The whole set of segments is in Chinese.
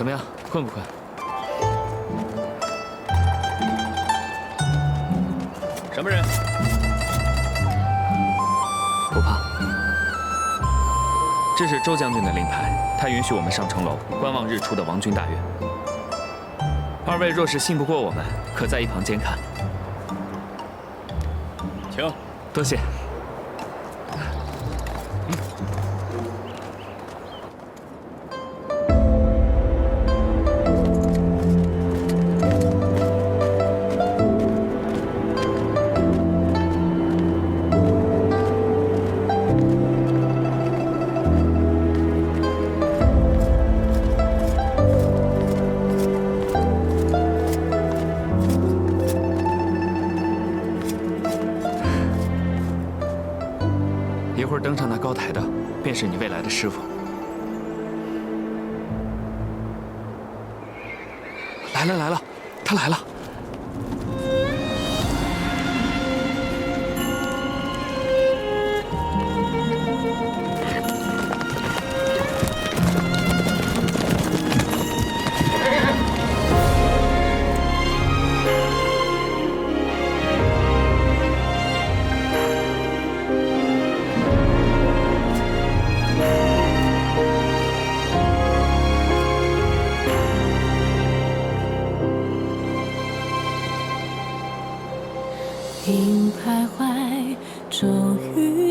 怎么样，困不困？什么人？不怕。这是周将军的令牌，他允许我们上城楼观望日出的王军大院。二位若是信不过我们，可在一旁监看。请，多谢。一登上那高台的，便是你未来的师傅。来了来了，他来了。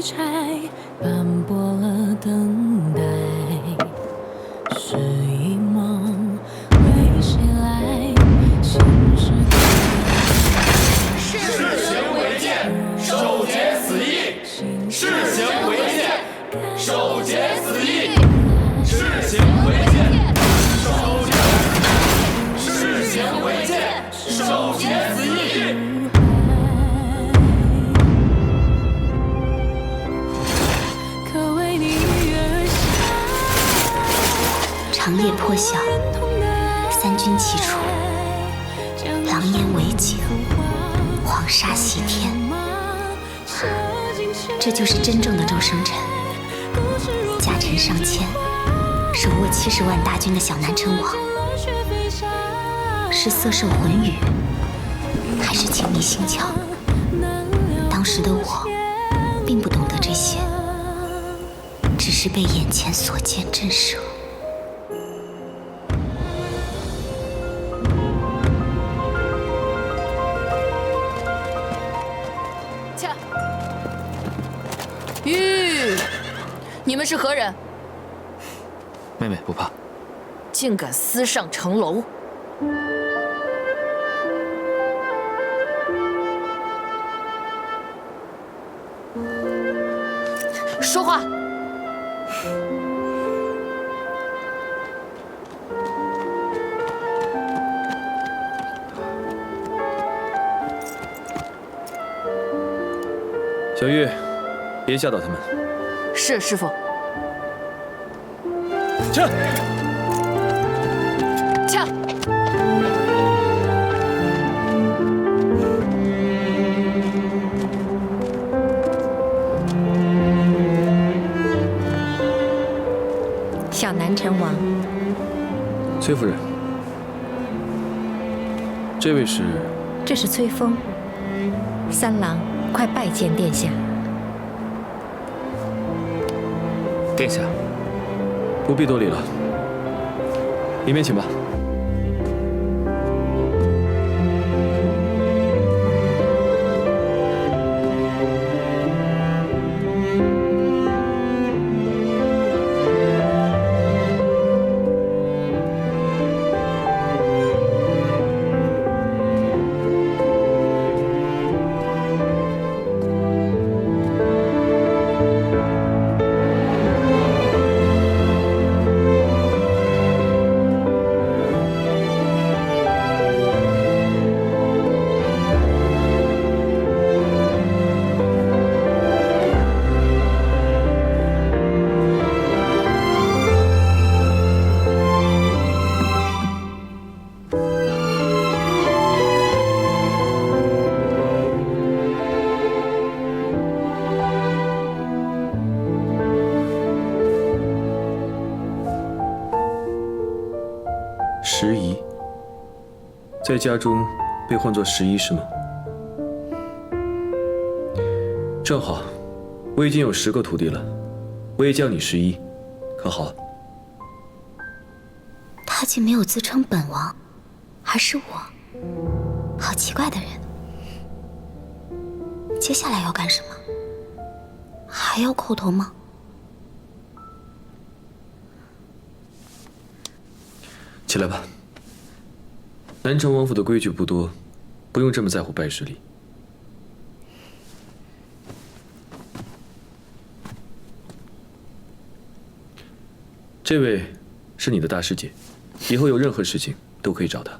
拆，斑驳了等待。长夜破晓，三军齐出，狼烟为警，黄沙袭天。这就是真正的周生辰，家臣上千，手握七十万大军的小南城王，是色受魂语，还是情迷心窍？当时的我，并不懂得这些，只是被眼前所见震慑。你们是何人？妹妹不怕，竟敢私上城楼！说话！小玉，别吓到他们。是师傅。去。恰。小南陈王，崔夫人，这位是？这是崔峰。三郎，快拜见殿下。殿下，不必多礼了，里面请吧。十一，在家中被唤作十一是吗？正好，我已经有十个徒弟了，我也叫你十一，可好？他竟没有自称本王，而是我，好奇怪的人。接下来要干什么？还要叩头吗？起来吧。南城王府的规矩不多，不用这么在乎拜师礼。这位是你的大师姐，以后有任何事情都可以找她。